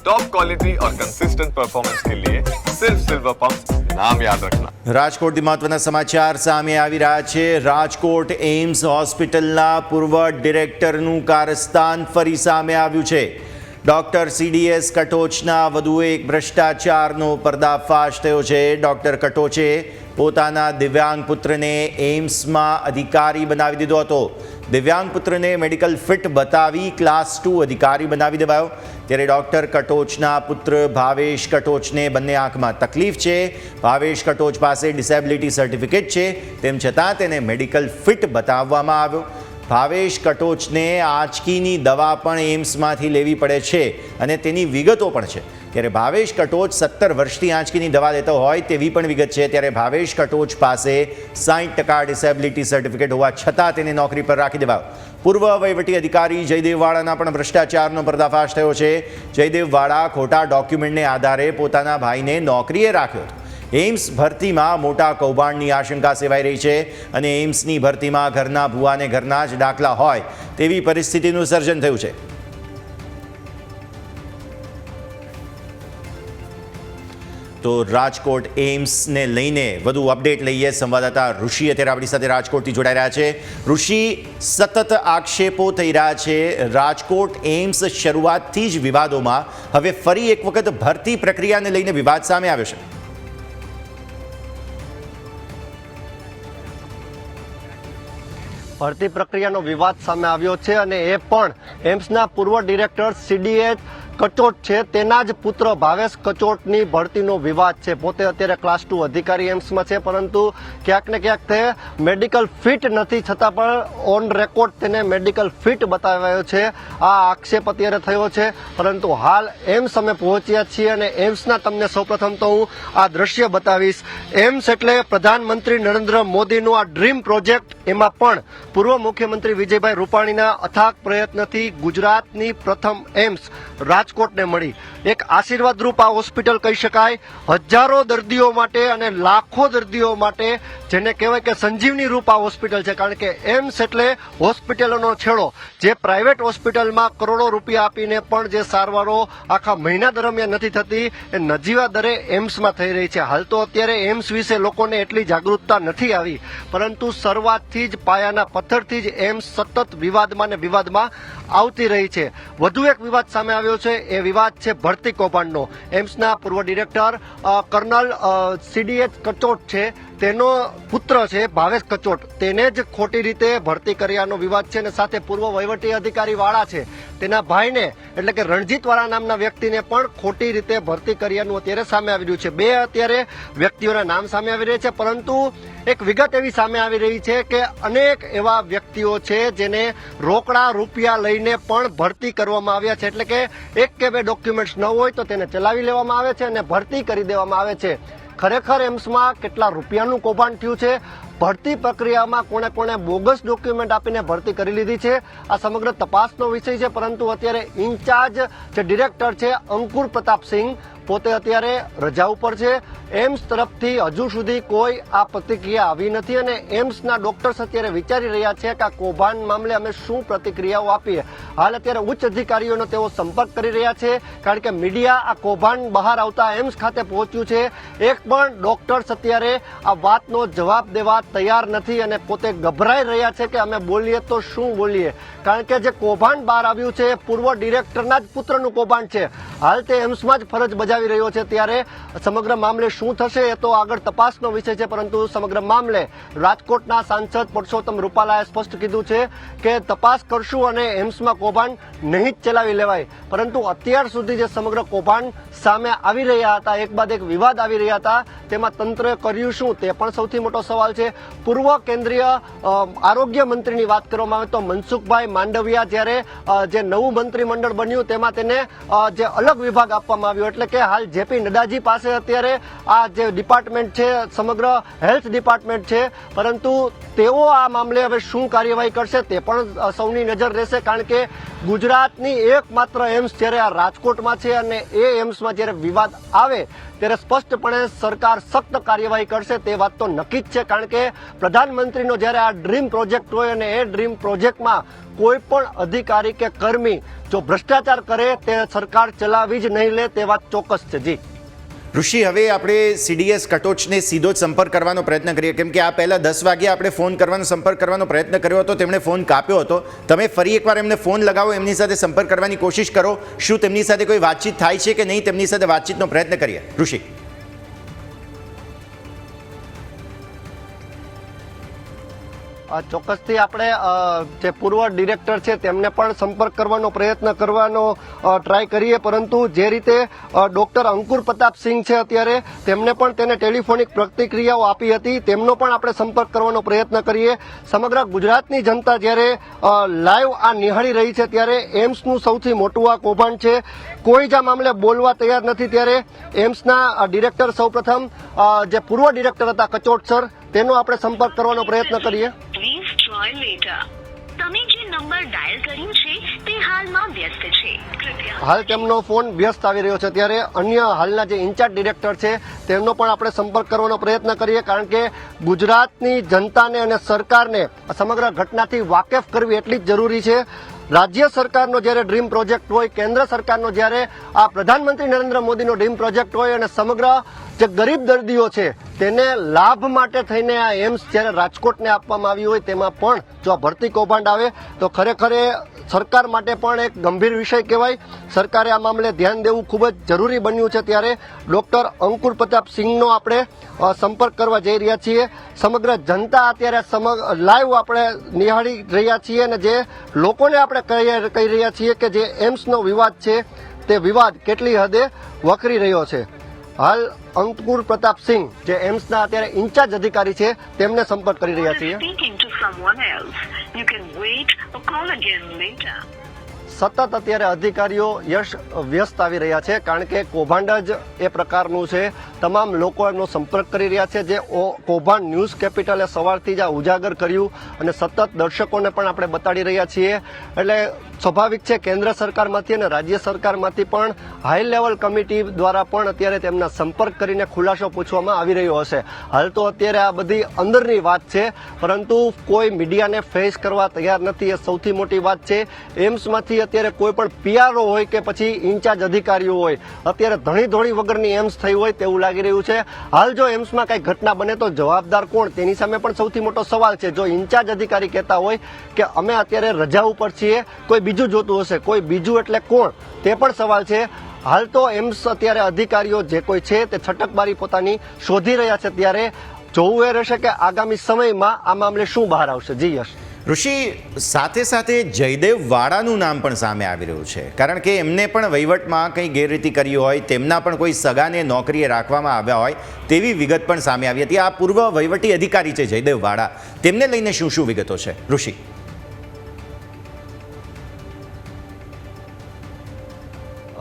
Top quality और consistent performance के लिए सिर्फ सिल्वर पंप नाम याद रखना રાજકોટથી મહત્વના સમાચાર સામે આવી રહ્યા છે રાજકોટ એમ્સ હોસ્પિટલના પૂર્વ ડિરેક્ટરનું કારસ્તાન ફરી સામે આવ્યું છે ડોક્ટર સીડીએસ કટોચના વધુ એક ભ્રષ્ટાચારનો પર્દાફાશ થયો છે. ડોક્ટર કટોચે પોતાના દિવ્યાંગ પુત્રને એમ્સમાં અધિકારી બનાવી દીધો હતો. દિવ્યાંગ પુત્રને મેડિકલ ફિટ બતાવી ક્લાસ ટુ અધિકારી બનાવી દેવાયો. ત્યારે ડોક્ટર કટોચના પુત્ર ભાવેશ કટોચને બંને આંખમાં તકલીફ છે. ભાવેશ કટોચ પાસે ડિસેબિલિટી સર્ટિફિકેટ છે. તેમ છતાં તેને મેડિકલ ફિટ બતાવવામાં આવ્યો. ભાવેશ કટોચને આંચકીની દવા પણ એમ્સમાંથી લેવી પડે છે અને તેની વિગતો પણ છે. ત્યારે ભાવેશ કટોચ સત્તર વર્ષથી આંચકીની દવા લેતો હોય તેવી પણ વિગત છે. ત્યારે ભાવેશ કટોચ પાસે સાઠ ટકા ડિસેબિલિટી સર્ટિફિકેટ હોવા છતાં તેને નોકરી પર રાખી દેવાયો. પૂર્વ વહીવટી અધિકારી જયદેવવાળાના પણ ભ્રષ્ટાચારનો પર્દાફાશ થયો છે. જયદેવવાળા ખોટા ડોક્યુમેન્ટને આધારે પોતાના ભાઈને નોકરીએ રાખ્યો હતો. એમ્સ ભરતીમાં મોટા કૌભાંડની આશંકા સેવાઈ રહી છે અને એઇમ્સની ભરતીમાં ઘરના ભુવાને ઘરના જ દાખલા હોય તેવી પરિસ્થિતિનું સર્જન થયું છે. તો રાજકોટ એઇમ્સને લઈને વધુ અપડેટ લઈએ. સંવાદદાતા ઋષિ અત્યારે આપણી સાથે રાજકોટથી જોડાઈ રહ્યા છે. ઋષિ, સતત આક્ષેપો થઈ રહ્યા છે. રાજકોટ એઇમ્સ શરૂઆતથી જ વિવાદોમાં. હવે ફરી એક વખત ભરતી પ્રક્રિયાને લઈને વિવાદ સામે આવ્યો છે. ભરતી પ્રક્રિયાનો વિવાદ સામે આવ્યો છે અને એ પણ એમ્સના પૂર્વ ડિરેક્ટર સીડીએચ કચોટ છે, તેના જ પુત્ર ભાવેશ કચોટની ભરતીનો વિવાદ છે. પોતે અત્યારે ક્લાસ ટુ અધિકારી એમ્સમાં છે, પરંતુ ક્યાંક ને ક્યાંક તે મેડિકલ ફિટ નથી, છતાં પણ ઓન રેકોર્ડ તેને મેડિકલ ફિટ બતાવ્યો છે. આ આક્ષેપ અત્યારે થયો છે, પરંતુ હાલ એમ્સ અમે પહોંચ્યા છીએ અને એમ્સના તમને સૌપ્રથમ તો હું આ દ્રશ્ય બતાવીશ. એમ્સ એટલે પ્રધાનમંત્રી નરેન્દ્ર મોદીનું આ ડ્રીમ પ્રોજેક્ટ એમાં પણ પૂર્વ મુખ્યમંત્રી વિજયભાઈ રૂપાણીના અથાગ પ્રયત્નથી ગુજરાતની પ્રથમ એમ્સ રાજકોટને મળી. એક આશીર્વાદરૂપ આ હોસ્પિટલ કહી શકાય. હજારો દર્દીઓ માટે અને લાખો દર્દીઓ માટે જેને કહેવાય કે સંજીવની રૂપ હોસ્પિટલ છે, કારણ કે એમ્સ એટલે હોસ્પિટલોનો છેડો. જે પ્રાઇવેટ હોસ્પિટલમાં કરોડો રૂપિયા આપીને પણ જે સારવારો આખા મહિના દરમિયાન નથી થતી, એ નજીવા દરે એમ્સમાં થઈ રહી છે. હાલ તો અત્યારે એમ્સ વિશે લોકોને એટલી જાગૃતતા નથી આવી, પરંતુ શરૂઆતથી જ પાયાના પથ્થરથી જ એમ્સ સતત વિવાદમાં ને વિવાદમાં આવતી રહી છે. વધુ એક વિવાદ સામે આવ્યો છે, એ વિવાદ છે ભરતી કૌભાંડનો. એમ્સના પૂર્વ ડિરેક્ટર કર્નલ સીડીએચ કચોટ છે તેનો પુત્ર છે ભાવેશ કચોટ. તેને જ ખોટી રીતે ભરતી કર્યાનો વિવાદ છે અને સાથે પૂર્વ વહીવટી અધિકારી વાળા છે. તેના ભાઈને, એટલે કે રણજીત વાળા નામના વ્યક્તિને પણ ખોટી રીતે ભરતી કર્યાનું અત્યારે સામે આવી રહ્યું છે. બે અત્યારે વ્યક્તિઓના નામ સામે આવી રહ્યા છે, પરંતુ એક વિગત એવી સામે આવી રહી છે કે અનેક એવા વ્યક્તિઓ છે જેને રોકડા રૂપિયા લઈને પણ ભરતી કરવામાં આવ્યા છે. એટલે કે એક કે બે ડોક્યુમેન્ટ્સ ન હોય તો તેને ચલાવી લેવામાં આવે છે અને ભરતી કરી દેવામાં આવે છે. ખરેખર એમ્સમાં કેટલા રૂપિયાનું કૌભાંડ થયું છે? ભરતી પ્રક્રિયામાં કોણે કોણે બોગસ ડોક્યુમેન્ટ આપીને ભરતી કરી લીધી છે? આ સમગ્ર તપાસનો વિષય છે, પરંતુ અત્યારે ઇન્ચાર્જ જે ડિરેક્ટર છે, અંકુર પ્રતાપસિંહ પોતે અત્યારે રજા ઉપર છે. એમ્સ તરફથી હજુ સુધી કોઈ આ પ્રતિક્રિયા આવી નથી અને એમ્સના ડોક્ટર્સ અત્યારે વિચારી રહ્યા છે કે આ કૌભાંડ મામલે અમે શું પ્રતિક્રિયાઓ આપીએ. હાલ અત્યારે ઉચ્ચ અધિકારીઓનો તેઓ સંપર્ક કરી રહ્યા છે, કારણ કે મીડિયા આ કૌભાંડ બહાર આવતા એમ્સ ખાતે પહોંચ્યું છે. એક પણ ડોક્ટર્સ અત્યારે આ વાતનો જવાબ દેવા તૈયાર નથી અને પોતે ગભરાઈ રહ્યા છે કે અમે બોલીએ તો શું બોલીએ? કારણ કે જે કૌભાંડ બહાર આવ્યું છે એ પૂર્વ ડિરેક્ટરના જ પુત્રનું કૌભાંડ છે. હાલ તે એમ્સમાં જ ફરજ બજાવી રહ્યો છે. ત્યારે સમગ્ર મામલે શું થશે એ તો આગળ તપાસનો વિષય છે, પરંતુ સમગ્ર મામલે રાજકોટના સાંસદ પુરુષોત્તમ રૂપાલાએ સ્પષ્ટ કીધું છે કે તપાસ કરશું અને એમ્સમાં કૌભાંડ નહીં જ ચલાવી લેવાય. પરંતુ અત્યાર સુધી જે સમગ્ર કૌભાંડ સામે આવી રહ્યા હતા, એક બાદ એક વિવાદ આવી રહ્યા હતા, તેમાં તંત્રએ કર્યું શું તે પણ સૌથી મોટો સવાલ છે. પૂર્વ કેન્દ્રીય આરોગ્ય મંત્રીની વાત કરવામાં આવે તો મનસુખભાઈ માંડવિયા જ્યારે જે નવું મંત્રીમંડળ બન્યું તેમાં તેને જે અલગ વિભાગ આપવામાં આવ્યો. એટલે કે હાલ જેપી નડ્ડાજી પાસે અત્યારે આ જે ડિપાર્ટમેન્ટ છે, સમગ્ર હેલ્થ ડિપાર્ટમેન્ટ છે. પરંતુ તેઓ આ મામલે હવે શું કાર્યવાહી કરશે તે પણ સૌની નજર રહેશે. કારણ કે ગુજરાતની એકમાત્ર એમ્સ જ્યારે આ રાજકોટમાં છે અને એ એમ્સમાં જ્યારે વિવાદ આવે, ત્યારે સ્પષ્ટપણે સરકાર સખ્ત કાર્યવાહી કરશે તે વાત તો નક્કી જ છે, કારણ કે પ્રધાનમંત્રીનો જ્યારે આ ડ્રીમ પ્રોજેક્ટ હોય અને એ ડ્રીમ પ્રોજેક્ટમાં કોઈ પણ અધિકારી કે કર્મી જો ભ્રષ્ટાચાર કરે, તે સરકાર ચલાવી જ નહીં લે તે વાત ચોક્કસ છે. જી. ઋષિ, હવે આપણે સીડીએસ કટોચને સીધો જ સંપર્ક કરવાનો પ્રયત્ન કરીએ. કેમ કે આ પહેલાં દસ વાગે આપણે ફોન કરવાનો, સંપર્ક કરવાનો પ્રયત્ન કર્યો હતો, તેમણે ફોન કાપ્યો હતો. તમે ફરી એકવાર એમને ફોન લગાવો, એમની સાથે સંપર્ક કરવાની કોશિશ કરો. શું તેમની સાથે કોઈ વાતચીત થાય છે કે નહીં, તેમની સાથે વાતચીતનો પ્રયત્ન કરીએ. ઋષિ. ચોક્કસથી આપણે જે પૂર્વ ડિરેક્ટર છે તેમને પણ સંપર્ક કરવાનો પ્રયત્ન કરવાનો ટ્રાય કરીએ. પરંતુ જે રીતે ડૉક્ટર અંકુર પ્રતાપ સિંહ છે અત્યારે, તેમને પણ તેને ટેલિફોનિક પ્રતિક્રિયાઓ આપી હતી. તેમનો પણ આપણે સંપર્ક કરવાનો પ્રયત્ન કરીએ. સમગ્ર ગુજરાતની જનતા જ્યારે લાઈવ આ નિહાળી રહી છે ત્યારે એમ્સનું સૌથી મોટું આ કૌભાંડ છે. કોઈ જ આ મામલે બોલવા તૈયાર નથી ત્યારે એમ્સના ડિરેક્ટર સૌપ્રથમ જે પૂર્વ ડિરેક્ટર હતા કચોટ સર તેનો આપણે સંપર્ક કરવાનો પ્રયત્ન કરીએ. પ્લીઝ ટ્રાય લેટર તમે જે નંબર ડાયલ કર્યું છે તે હાલમાં વ્યસ્ત છે. કૃપયા. હાલ તેમનો ફોન વ્યસ્ત આવી રહ્યો છે. ત્યારે અન્ય હાલના જે ઇન્ચાર્જ ડિરેક્ટર છે તેમનો પણ આપણે સંપર્ક કરવાનો પ્રયત્ન કરીએ કારણ કે ગુજરાતની જનતાને અને સરકારને સમગ્ર ઘટનાથી વાકેફ કરવી એટલી જ જરૂરી છે. રાજ્ય સરકારનો જ્યારે ડ્રીમ પ્રોજેક્ટ હોય કેન્દ્ર સરકારનો જ્યારે આ પ્રધાનમંત્રી નરેન્દ્ર મોદીનો ડ્રીમ પ્રોજેક્ટ હોય અને સમગ્ર જે ગરીબ દર્દીઓ છે, તેને લાભ માટે થઈને આ એમ્સ જ્યારે રાજકોટને આપવામાં આવી હોય, તેમાં પણ જો આ ભરતી કૌભાંડ આવે, તો ખરેખર સરકાર માટે પણ એક ગંભીર વિષય કહેવાય. સરકારે આ મામલે ધ્યાન દેવું ખૂબ જ જરૂરી બન્યું છે ત્યારે ડોક્ટર અંકુર પ્રતાપ સિંહનો આપણે સંપર્ક કરવા જઈ રહ્યા છીએ. સમગ્ર જનતા અત્યારે સમગ્ર લાઈવ આપણે નિહાળી રહ્યા છીએ અને જે લોકોને આપણે કહી રહ્યા છીએ કે જે એમ્સનો વિવાદ છે, તે વિવાદ કેટલી હદે વકરી રહ્યો છે. હાલ અંકુર પ્રતાપ સિંહ જે એમ્સના અત્યારે ઇન્ચાર્જ અધિકારી છે તેમને સંપર્ક કરી રહ્યા છીએ. સતત અત્યારે અધિકારીઓ યશ વ્યસ્ત આવી રહ્યા છે કારણ કે કૌભાંડ જ એ પ્રકારનું છે. તમામ લોકો એમનો સંપર્ક કરી રહ્યા છે જે કૌભાંડ ન્યૂઝ કેપિટલે સવારથી જ આ ઉજાગર કર્યું અને સતત દર્શકોને પણ આપણે બતાડી રહ્યા છીએ. એટલે સ્વાભાવિક છે કેન્દ્ર સરકારમાંથી અને રાજ્ય સરકારમાંથી પણ હાઈ લેવલ કમિટી દ્વારા પણ અત્યારે તેમના સંપર્ક કરીને ખુલાસો પૂછવામાં આવી રહ્યો હશે. હાલ તો અત્યારે આ બધી અંદરની વાત છે, પરંતુ કોઈ મીડિયાને ફેસ કરવા તૈયાર નથી એ સૌથી મોટી વાત છે. એમ્સમાંથી અત્યારે કોઈ પણ પીઆરઓ હોય કે પછી ઇન્ચાર્જ અધિકારીઓ હોય, અત્યારે ધણી ધોણી વગરની એમ્સ થઈ હોય તેવું લાગી રહ્યું છે. હાલ જો એમ્સમાં કઈ ઘટના બને તો જવાબદાર કોણ? તેની સામે પણ સૌથી મોટો સવાલ છે. જો ઇન્ચાર્જ અધિકારી કહેતા હોય કે અમે અત્યારે રજા ઉપર છીએ, કોઈ બીજું જોતું હશે, કોઈ બીજું એટલે કોણ? તે પણ સવાલ છે. હાલ તો એમ્સ અત્યારે અધિકારીઓ જે કોઈ છે તે છટકબારી પોતાની શોધી રહ્યા છે. ત્યારે જોવું એ રહેશે કે આગામી સમયમાં આ મામલે શું બહાર આવશે. જી યશ. ઋષિ, સાથે સાથે જયદેવ વાળાનું નામ પણ સામે આવી રહ્યું છે. કારણ કે એમને પણ વહીવટમાં કંઈ ગેરરીતિ કરી હોય, તેમના પણ કોઈ સગાને નોકરીએ રાખવામાં આવ્યા હોય, તેવી વિગત પણ સામે આવી હતી. આ પૂર્વ વહીવટી અધિકારી છે જયદેવ વાળા. તેમને લઈને શું શું વિગતો છે? ઋષિ.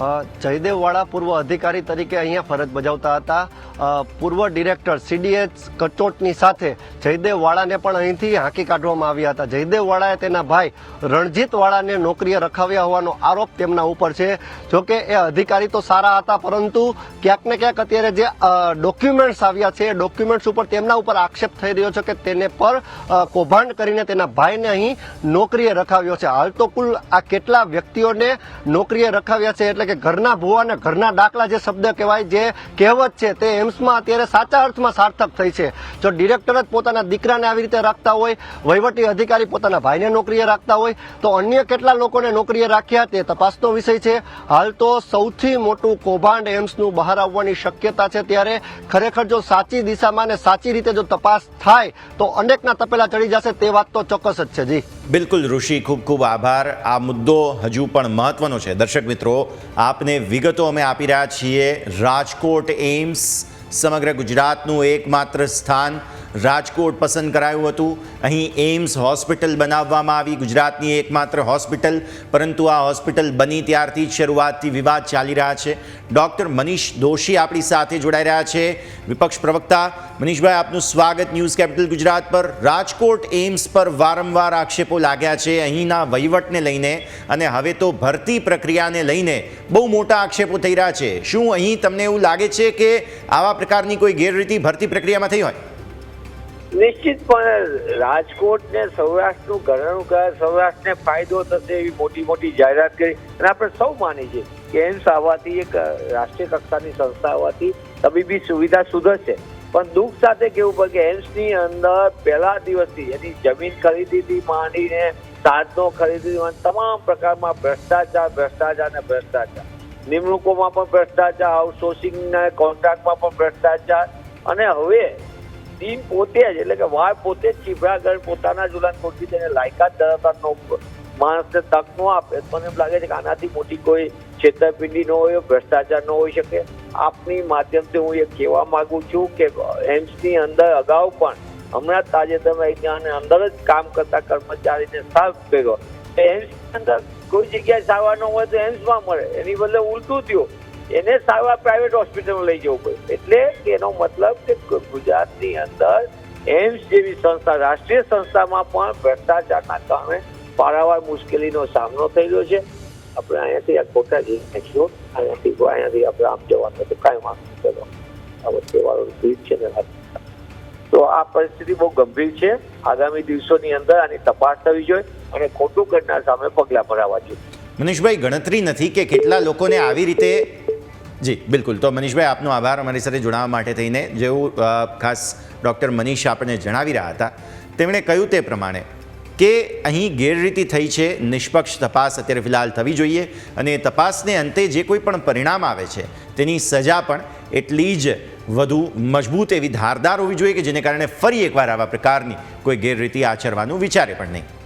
અ, જયદેવ વાળા પૂર્વ અધિકારી તરીકે અહીંયા ફરજ બજાવતા હતા. પૂર્વ ડિરેક્ટર સીડીએચ કચોટની સાથે જયદેવવાળાને પણ અહીંથી હાંકી કાઢવામાં આવ્યા હતા. જયદેવવાળાએ તેના ભાઈ રણજીતવાળાને નોકરીએ રખાવ્યા હોવાનો આરોપ તેમના ઉપર છે. જોકે એ અધિકારી તો સારા હતા પરંતુ ક્યાંક ને ક્યાંક અત્યારે જે ડોક્યુમેન્ટ્સ આવ્યા છે એ ડોક્યુમેન્ટ્સ ઉપર તેમના ઉપર આક્ષેપ થઈ રહ્યો છે કે તેને પર કૌભાંડ કરીને તેના ભાઈને અહીં નોકરીએ રખાવ્યો છે. હાલ તો કુલ આ કેટલા વ્યક્તિઓને નોકરીએ રખાવ્યા છે એટલે કે ઘરના ભૂવા અને ઘરના ડાકલા જે શબ્દ કહેવાય, જે કહેવત છે, તે એમ્સમાં અત્યારે સાચા અર્થમાં સાર્થક થઈ છે. જો ડિરેક્ટર જ પોતાના દીકરાને આવી રીતે રાખતા હોય, વહીવટી અધિકારી પોતાના ભાઈને નોકરીએ રાખતા હોય, તો અન્ય કેટલા લોકોને નોકરીએ રાખ્યા તે તપાસનો વિષય છે. હાલ તો સૌથી મોટું કૌભાંડ એમ્સનું બહાર આવવાની શક્યતા છે ત્યારે ખરેખર જો સાચી દિશામાં ને સાચી રીતે જો તપાસ થાય, તો અનેકના તપેલા ચડી જશે તે વાત તો ચોક્કસ જ છે. જી. બિલકુલ, ઋષિ, ખૂબ ખૂબ આભાર. આ મુદ્દો હજુ પણ મહત્વનો છે. દર્શક મિત્રો આપને વિગતો અમે આપી રહ્યા છીએ. રાજકોટ એમ્સ સમગ્ર ગુજરાતનું એકમાત્ર સ્થાન રાજકોટ પસંદ કરાયું હતું. અહીં એમ્સ હોસ્પિટલ બનાવવામાં આવી. ગુજરાતની એકમાત્ર હોસ્પિટલ, પરંતુ આ હોસ્પિટલ બની ત્યારથી જ શરૂઆતથી વિવાદ ચાલી રહ્યા છે. ડૉક્ટર મનીષ દોશી આપણી સાથે જોડાઈ રહ્યા છે. વિપક્ષ પ્રવક્તા મનીષભાઈ, આપનું સ્વાગત ન્યૂઝ કેપિટલ ગુજરાત પર. રાજકોટ એમ્સ પર વારંવાર આક્ષેપો લાગ્યા છે અહીંના વહીવટને લઈને અને હવે તો ભરતી પ્રક્રિયાને લઈને બહુ મોટા આક્ષેપો થઈ રહ્યા છે. શું અહીં તમને એવું લાગે છે કે આવા પ્રકારની કોઈ ગેરરીતિ ભરતી પ્રક્રિયામાં થઈ હોય? નિશ્ચિતપણે રાજકોટ ને સૌરાષ્ટ્રનું ઘરેણું કયા સૌરાષ્ટ્રને ફાયદો થશે એવી મોટી મોટી જાહેરાત કરી. અને આપણે સૌ માની છીએ કે એમ્સ આવવાથી, એક રાષ્ટ્રીય કક્ષાની સંસ્થા આવવાથી તબીબી સુવિધા સુધરશે. પણ દુઃખ સાથે કેવું પડે કે એમ્સની અંદર પહેલા દિવસથી એની જમીન ખરીદીથી માંડીને સાધનો ખરીદી તમામ પ્રકારમાં ભ્રષ્ટાચાર ભ્રષ્ટાચાર ને ભ્રષ્ટાચાર. નિમણૂકોમાં પણ ભ્રષ્ટાચાર આઉટસોર્સિંગના કોન્ટ્રાક્ટમાં પણ ભ્રષ્ટાચાર. અને હવે ટીમ પોતે જ, એટલે કે વાળ પોતે જ ચીભરાગઢ પોતાના જુલાન ખોટી તેને લાયકાત ધરાવતા માણસને તક નો આપે. મને એમ લાગે છે કે આનાથી મોટી કોઈ છેતરપિંડી ન હોય, ભ્રષ્ટાચાર ન હોઈ શકે. આપની માધ્યમથી હું એ કહેવા માંગુ છું કે એમ્સની અંદર અગાઉ પણ હમણાં તાજેતરમાં ત્યાંને અંદર જ કામ કરતા કર્મચારીને સાફ કર્યો. એમ્સની અંદર કોઈ જગ્યાએ સારવાર ન હોય તો એમ્સમાં મળે. એની બદલે ઉલટું થયું. એને સારવાર પ્રાઇવેટ હોસ્પિટલમાં લઈ જવું પડે. એટલે એનો મતલબ કે ગુજરાતની અંદર એમ્સ જેવી સંસ્થા, રાષ્ટ્રીય સંસ્થામાં પણ ભ્રષ્ટાચારના કારણે પારાવાર મુશ્કેલીનો સામનો થઈ રહ્યો છે. આપણે અહીંયાથી આ ખોટા જઈ નાખીશું અહીંયાથી અહીંયાથી આપણે આમ જવાનું તો કાંઈ વાંધો. ચલો. આ વચ્ચેવાળો રીત છે ને તો આ પરિસ્થિતિ બહુ ગંભીર છે. આગામી દિવસોની અંદર આની તપાસ થવી જોઈએ અને ખોટું કરનાર સામે પગલાં ભરાવા જોઈએ. મનીષભાઈ, ગણતરી નથી કે કેટલા લોકોને આવી રીતે જી, બિલકુલ. તો મનીષભાઈ આપનો આભાર અમારી સાથે જોડાવા માટે થઈને. જેવું ખાસ ડૉક્ટર મનીષ આપણને જણાવી રહ્યા હતા, તેમણે કહ્યું તે પ્રમાણે કે અહીં ગેરરીતિ થઈ છે, નિષ્પક્ષ તપાસ અત્યારે ફિલહાલ થવી જોઈએ અને તપાસને અંતે જે કોઈ પણ પરિણામ આવે છે, તેની સજા પણ એટલી જ વધુ મજબૂત એવી ધારદાર હોવી જોઈએ કે જેને કારણે ફરી એકવાર આવા પ્રકારની કોઈ ગેરરીતિ આચરવાનું વિચારે પણ નહીં.